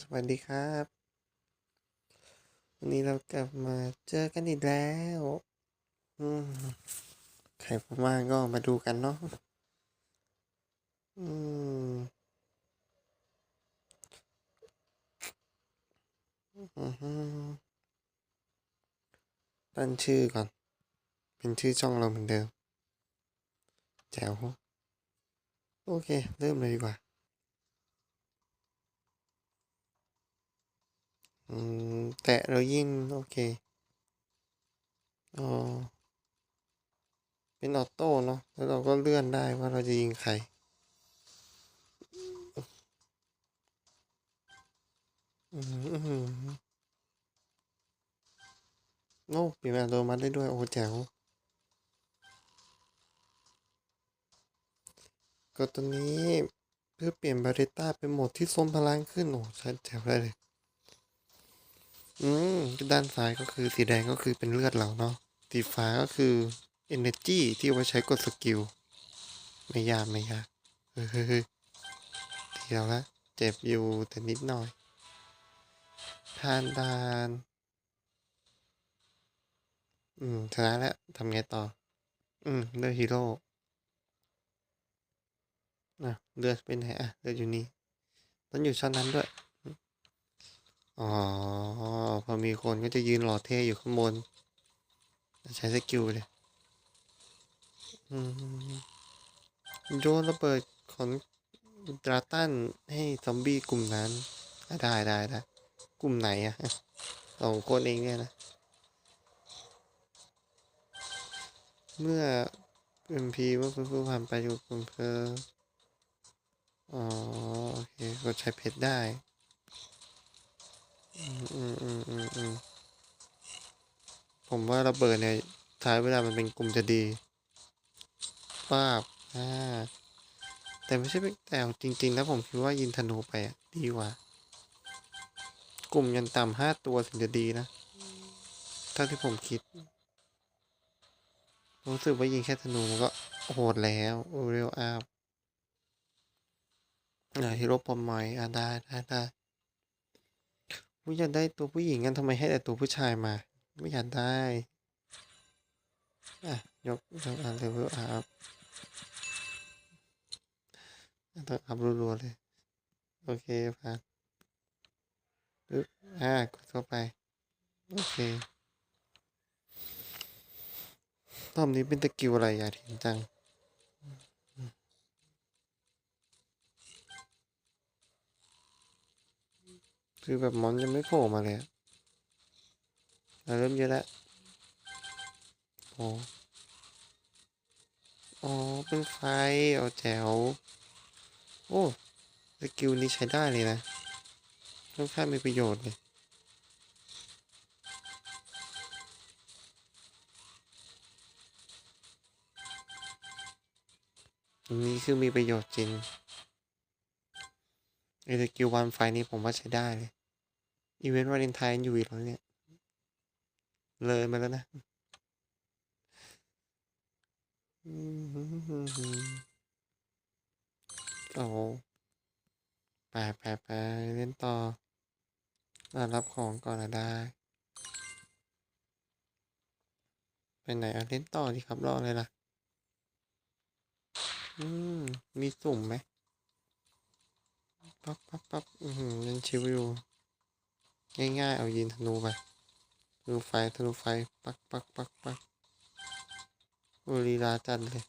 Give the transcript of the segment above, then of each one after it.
สวัสดีครับ วันนี้เรากลับมาเจอกันอีกแล้วใครว่างก็มาดูกันเนาะอืมอือฮึตั้งชื่อก่อน เป็นชื่อช่องเราเหมือนเดิม แจ๋ว โอเค เริ่มเลยดีกว่า อืม แตะเรายิงโอเค อ๋อ เป็นออโต้เนาะ แล้วเราก็เลื่อนได้ว่าเราจะยิงใคร อืมอื้อหือโอ้เปลี่ยนเป็นอัตโนมัติได้ด้วย โอ้แจ๋วก็ตอนนี้เพื่อเปลี่ยนบาริต้าเป็นโหมดที่ทรงพลังขึ้น โอ้ใช่แจ๋วได้เลย อืมด้านซ้ายก็คือสีแดงก็คือเป็นเลือดเราเนาะสีฟ้าก็คือ energy ที่เอาไว้ใช้กดสกิล ไม่ยากไม่ยากเฮ้ยเฮ้ยเฮ้ยเดียวละเจ็บอยู่แต่นิดหน่อยผ่านด่าน อืม ชนะแล้วทำไงต่อ อืม เลือกฮีโร่อะเลือกเป็นไหนอะ เลือกอยู่นี่ต้องอยู่ชั้นนั้นด้วย อ๋อ พอมีคนก็จะยืนหล่อเท่อยู่ข้างบน ใช้สกิลเลยอืมโยนระเบิดของดราตันให้ซอมบี้กลุ่มนั้นได้ได้ได้กลุ่มไหนอะสองคนเองเนี่ยนะ เมื่อเป็นพีเมื่อผู้ผ่านไปอยู่กลุ่มเพออ๋อ โอเค กดใช้เพชรได้ อืมอืมอืมอืมผมว่าระเบิดเนี่ยท้ายเวลามันเป็นกลุ่มจะดีป้าบอ่าแต่ไม่ใช่แต่จริง ๆ แล้วผมคิดว่ายิงธนูไปอะ ดีกว่า กลุ่มยันต่ำห้าตัวถึงจะดีนะเท่าที่ผมคิด รู้สึกว่ายิงแค่ธนูมันก็โหดแล้วเรียวอาบอ่าฮีโร่ปอมไมอ่าได้ได้ได้ ไม่อยากได้ตัวผู้หญิงกันทำไมให้แต่ตัวผู้ชายมา ไม่อยากได้ อะ ยกยกอันเลเวลอัพต้องอัพรัวๆเลย โอเคผ่านปึ๊บอ่ากดเข้าไป โอเครอบนี้เป็นตะกิวอะไรอยากเห็นจัง คือแบบมอนยังไม่โผล่มาเลยเริ่มเยอะแล้วโอ้อ๋อ เป็นไฟเอาแจ๋วโอ้สกิลนี้ใช้ได้เลยนะค่อนข้างมีประโยชน์เลยอันนี้คือมีประโยชน์จริงไอ้สกิลวันไฟนี้ผมว่าใช้ได้เลย อีเวนต์วาเลนไทน์อยู่อีกแล้วเนี่ย เลยมาแล้วนะ โอ้โหไปไปไปเล่นต่ออ่ารับของก่อนนะได้ ไปไหนอะเล่นต่อดีครับรอเลยล่ะ อืม มีสุ่มไหมปั๊บปั๊บปั๊บอือหือยังชิวอยู่ ง่ายๆ เอายิงธนูไปธนูไฟธนูไฟ ปักปักปักปักโอลีลาจัดเลย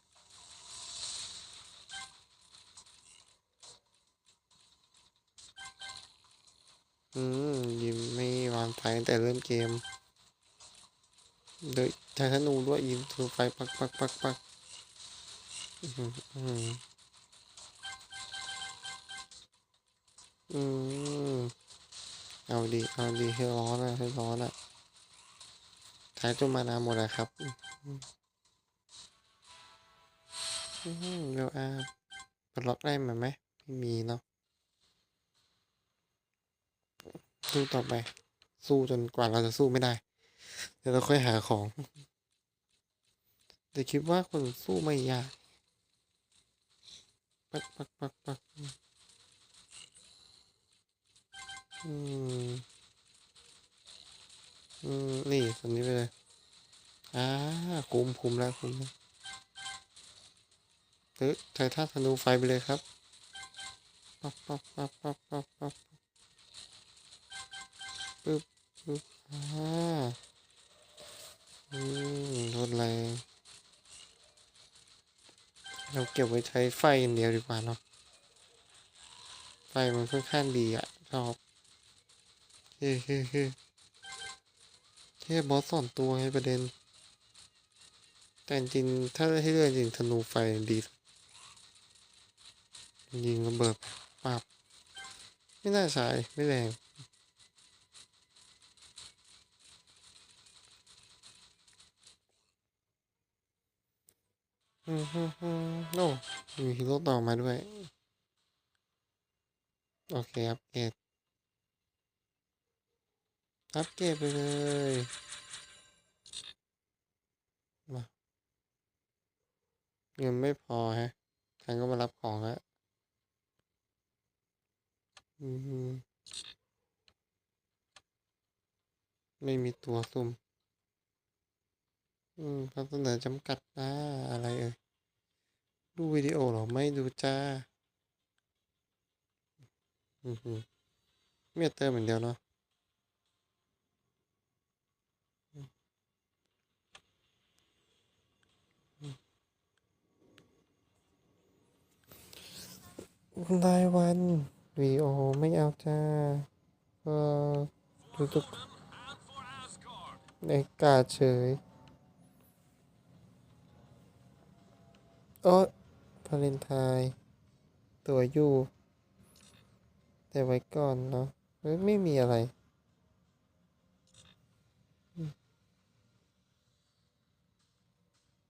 อืมยิงไม่วางไฟแต่เริ่มเกม โดยใช้ธนูด้วยยิงธนูไฟ ปักปักปักปักอือหืออือหืออืม เอาดีเอาดีให้ร้อนอะให้ร้อนอะใช้จนมานาหมดแล้วครับเร็วอาปลดล็อกได้ไหมไหมไม่มีเนาะสู้ต่อไป สู้จนกว่าเราจะสู้ไม่ได้ เดี๋ยวเราค่อยหาของ แต่คิดว่าคนสู้ไม่ยากปักปักปักปัก อืม อืม นี่ตรงนี้ไปเลย อ่า คุมคุมแล้วคุมแล้วเฮ้ยใช้ท่าธนูไฟไปเลยครับ ปั๊บปั๊บปั๊บปั๊บปั๊บปั๊บปึ๊บปึ๊บอ่าอืมรถแรงเราเก็บไว้ใช้ไฟอย่างเดียวดีกว่าเนาะไฟมันค่อนข้างดีอะชอบ เฮ้เฮ้เฮ้แค่บอสสอนตัวให้ประเด็น แต่จริงถ้าให้เลือกจริงธนูไฟดี ยิงระเบิดปับไม่น่าใช้ไม่แรง อืมฮึฮึโอ้มีฮีโร่ต่อมาด้วย โอเคอัปเกรด อัปเกรดไปเลยมาเงินไม่พอฮะฉันก็มารับของแล้วอืมไม่มีตัวซุ่ม อืมคำเสนอจำกัดนะอะไรเอ่ย ดูวิดีโอเหรอ ไม่ดูจ้า อือหือเมียเติมเหมือนเดียวเนาะ รายวันวีโอไม่เอาจ้าก็รู้สึกในกาเฉยโอ้พาเลนไทน์ตัวอยู่แต่ไว้ก่อนเนาะไม่มีอะไร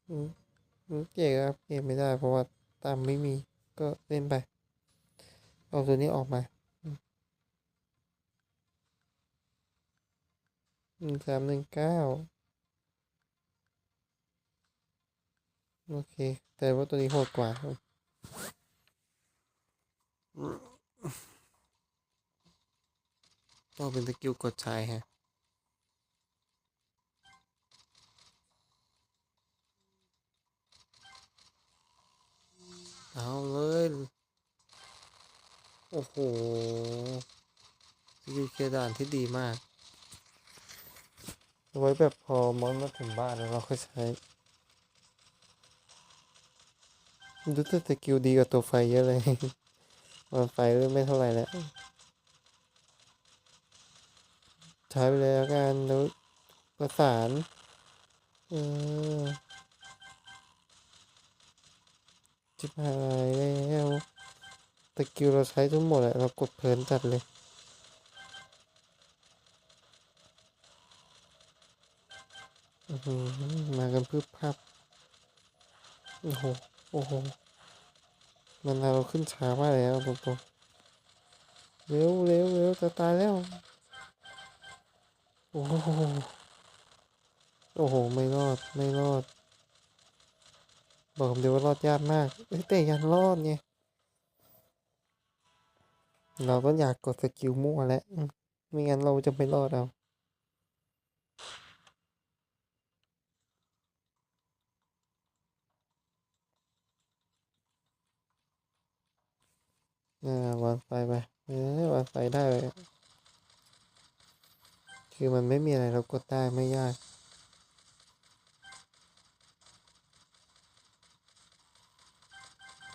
อืมเกมครับเกมไม่ได้เพราะว่าตามไม่มีก็เล่นไป เอาตัวนี้ออกมาหนึ่งสามหนึ่งเก้าโอเค แต่ว่าตัวนี้โหดกว่าครับต้องเป็นสกิลกดใช้ฮะเอาเลย โอ้โหสกิลเคด่านที่ดีมาก ไว้แบบพอมอนมาถึงบ้านแล้วเราค่อยใช้ดูแต่สกิลดีกว่าตัวไฟเยอะเลยมันไฟเริ่มไม่เท่าไหร่แล้วใช้ไปเลยแล้วกันแล้วประสานเออจิบหายแล้ว ตะกิวเราใช้ทั้งหมดแหละเรากดเพลินจัดเลยมากันพึบพับโอ้โห โอ้โห มันเราขึ้นช้ามากเลยนะตรงๆเร็วเร็วเร็วจะตายแล้ว โอ้โห โอ้โห ไม่รอด ไม่รอด บอกคำเดี๋ยวว่ารอดยากมากเอ้ยแต่ยังรอดไง เราก็อยากกดสกิลมั่วแล้วไม่งั้นเราจะไม่รอดเอาอ่าวางไฟไปเออวางไฟได้เลยคือมันไม่มีอะไรเรากดได้ไม่ยาก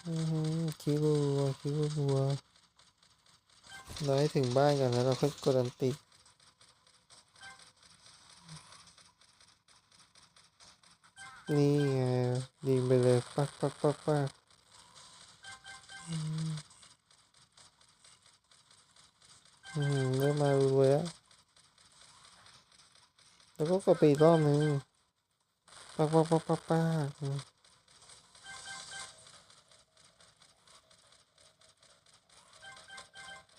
อือคิวรัวคิวรัว เราให้ถึงบ้านก่อนแล้วเราค่อยกดอันตินี่ไงยิงไปเลย ปักปักปักปักอืมอืมเริ่มมารวยแล้วแล้วก็กดไปอีกรอบนึงปักปักปักปักปักอืม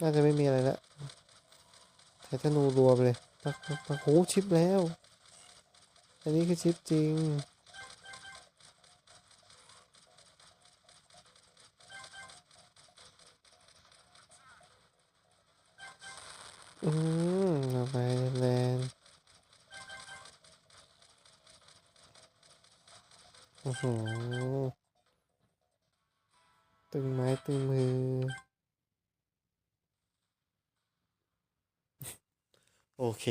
น่าจะไม่มีอะไรแล้วใช้ธนูรัวมเลยปักปักปักโหชิปแล้ว อันนี้คือชิปจริงอืม โอเค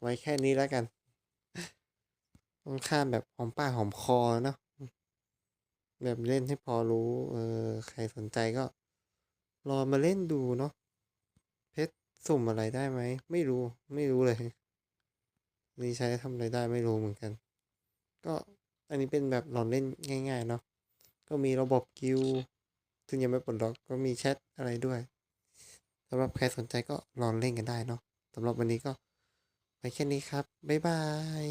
ไว้แค่นี้แล้วกันต้องข้ามแบบหอมปากหอมคอเนาะแบบเล่นให้พอรู้ เออ ใครสนใจก็ รอมาเล่นดูเนาะเพชรสุ่มอะไรได้ไหม ไม่รู้ ไม่รู้เลย นี่ใช้ทำอะไรได้ไม่รู้เหมือนกัน ก็อันนี้เป็นแบบลองเล่นง่าย ๆ เนาะก็มีระบบกิลด์ซึ่งยังไม่ปลดล็อกก็มีแชทอะไรด้วยสำหรับใครสนใจก็ลองเล่นกันได้เนาะ สำหรับวันนี้ก็ไปแค่นี้ครับ บ๊ายบาย